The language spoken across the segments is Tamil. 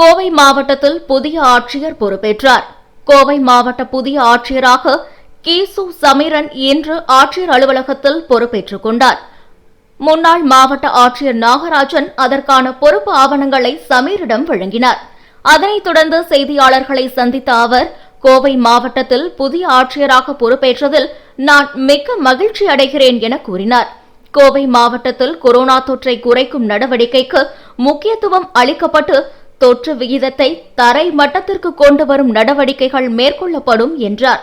கோவை மாவட்டத்தில் புதிய ஆட்சியர் பொறுப்பேற்றார். கோவை மாவட்ட புதிய ஆட்சியராக கீசு சமீரன் இன்று ஆட்சியர் அலுவலகத்தில் பொறுப்பேற்றுக் கொண்டார். முன்னாள் மாவட்ட ஆட்சியர் நாகராஜன் அதற்கான பொறுப்பு ஆவணங்களை சமீரிடம் வழங்கினார். அதனைத் தொடர்ந்து செய்தியாளர்களை சந்தித்த அவர் கோவை மாவட்டத்தில் புதிய ஆட்சியராக பொறுப்பேற்றதில் நான் மிக்க மகிழ்ச்சி அடைகிறேன் என கூறினார். கோவை மாவட்டத்தில் கொரோனா தொற்றை குறைக்கும் நடவடிக்கைக்கு முக்கியத்துவம் அளிக்கப்பட்டு தொற்று விகிதத்தை தரை மட்டத்திற்கு கொண்டு வரும் நடவடிக்கைகள் மேற்கொள்ளப்படும் என்றார்.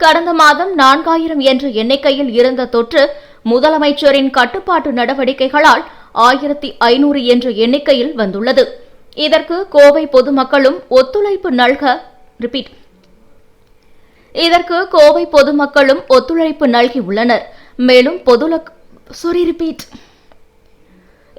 கடந்த மாதம் நான்காயிரம் என்ற எண்ணிக்கையில் இருந்த தொற்று முதலமைச்சரின் கட்டுப்பாட்டு நடவடிக்கைகளால் ஆயிரத்தி ஐநூறு என்ற எண்ணிக்கையில் வந்துள்ளது. இதற்கு கோவை பொதுமக்களும் ஒத்துழைப்பு நல்க ரிப்பீட் இதற்கு கோவை பொதுமக்களும் ஒத்துழைப்பு நல்கியுள்ளனர். மேலும் பொது சாரி ரிப்பீட்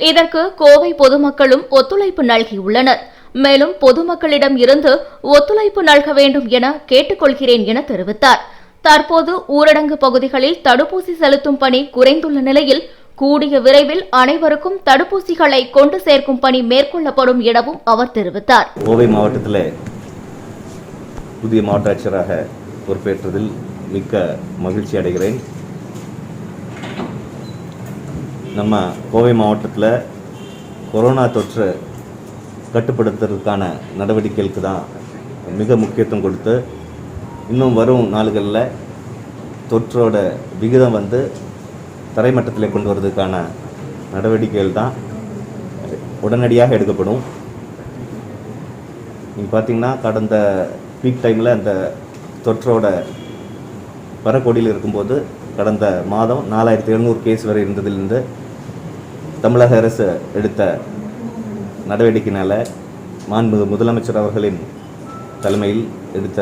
இதற்கு கோவை பொதுமக்களும் ஒத்துழைப்பு நல்கியுள்ளனர். மேலும் பொதுமக்களிடம் இருந்து ஒத்துழைப்பு நல்க வேண்டும் என கேட்டுக்கொள்கிறேன் என தெரிவித்தார். தற்போது ஊரடங்கு பகுதிகளில் தடுப்பூசி செலுத்தும் பணி குறைந்துள்ள நிலையில் கூடிய விரைவில் அனைவருக்கும் தடுப்பூசிகளை கொண்டு சேர்க்கும் பணி மேற்கொள்ளப்படும் எனவும் அவர் தெரிவித்தார். கோவை மாவட்டத்தில் புதிய மாவட்ட ஆட்சியராக பொறுப்பேற்றதில் மிக்க மகிழ்ச்சி அடைகிறேன். நம்ம கோவை மாவட்டத்தில் கொரோனா தொற்று கட்டுப்படுத்துறதுக்கான நடவடிக்கைகளுக்கு தான் மிக முக்கியத்துவம் கொடுத்து இன்னும் வரும் நாள்களில் தொற்றோட விகிதம் வந்து தரைமட்டத்தில் கொண்டு வரதுக்கான நடவடிக்கைகள் தான் உடனடியாக எடுக்கப்படும். நீங்கள் பார்த்தீங்கன்னா கடந்த பீக் டைமில் அந்த தொற்றோட வரக்கோடியில் இருக்கும்போது கடந்த மாதம் நாலாயிரத்தி எழுநூறு கேஸ் வரை இருந்ததிலிருந்து தமிழக அரசு எடுத்த நடவடிக்கையினால் மாண்புமிகு முதலமைச்சர் அவர்களின் தலைமையில் எடுத்த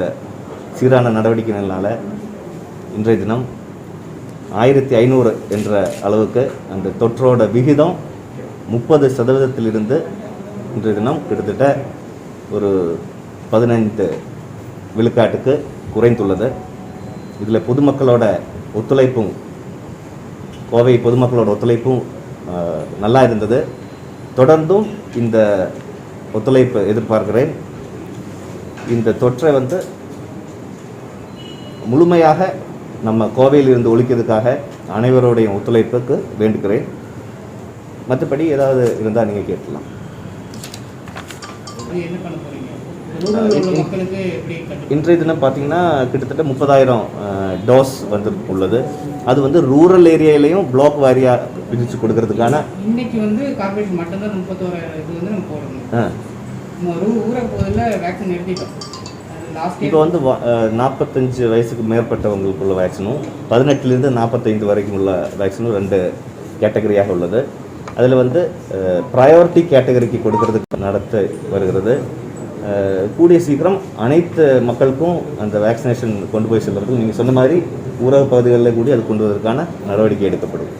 சீரான நடவடிக்கையினால இன்றைய தினம் ஆயிரத்தி ஐநூறு என்ற அளவுக்கு அந்த தொற்றோட விகிதம் முப்பது சதவீதத்திலிருந்து இன்றைய தினம் கிட்டத்தட்ட ஒரு பதினைந்து விழுக்காட்டுக்கு குறைந்துள்ளது. இதில் பொதுமக்களோட ஒத்துழைப்பும் கோவை பொதுமக்களோட ஒத்துழைப்பும் நல்லா இருந்தது. தொடர்ந்தும் இந்த ஒத்துழைப்பு எதிர்பார்க்கிறேன். இந்த தொற்றை வந்து முழுமையாக நம்ம கோவையில் இருந்து ஒழிக்கிறதுக்காக அனைவருடைய ஒத்துழைப்புக்கு வேண்டுகிறேன். மற்றபடி ஏதாவது இருந்தால் நீங்கள் கேட்கலாம். இன்றைய தினம் பார்த்தீங்கன்னா கிட்டத்தட்ட முப்பதாயிரம் டோஸ் வந்து உள்ளது. அது வந்து ரூரல் ஏரியாலையும் பிளாக் வாரியாக பிரித்து கொடுக்கறதுக்கான இன்னைக்கு வந்து கார்பரேஷன் மட்டும்தான் முப்பத்தோராயிரம் இது வந்து நம்ம போடணும். ஆ, நம்ம ரூ ஊரக பகுதியில் வேக்சின் நிறுத்திட்டோம் லாஸ்ட் இப்போ வந்து நாற்பத்தஞ்சு வயசுக்கு மேற்பட்டவங்களுக்குள்ள வேக்சினும் பதினெட்டுலேருந்து நாற்பத்தைந்து வரைக்கும் உள்ள வேக்சினும் ரெண்டு கேட்டகரியாக உள்ளது. அதில் வந்து ப்ரையாரிட்டி கேட்டகரிக்கு கொடுக்கறதுக்கு நடத்த வருகிறது. கூடிய சீக்கிரம் அனைத்து மக்களுக்கும் அந்த வேக்சினேஷன் கொண்டு போய் செல்வதற்கு நீங்கள் சொன்ன மாதிரி ஊரக பகுதிகளில் கூடி அது கொண்டு வருவதற்கான நடவடிக்கை எடுக்கப்படும்.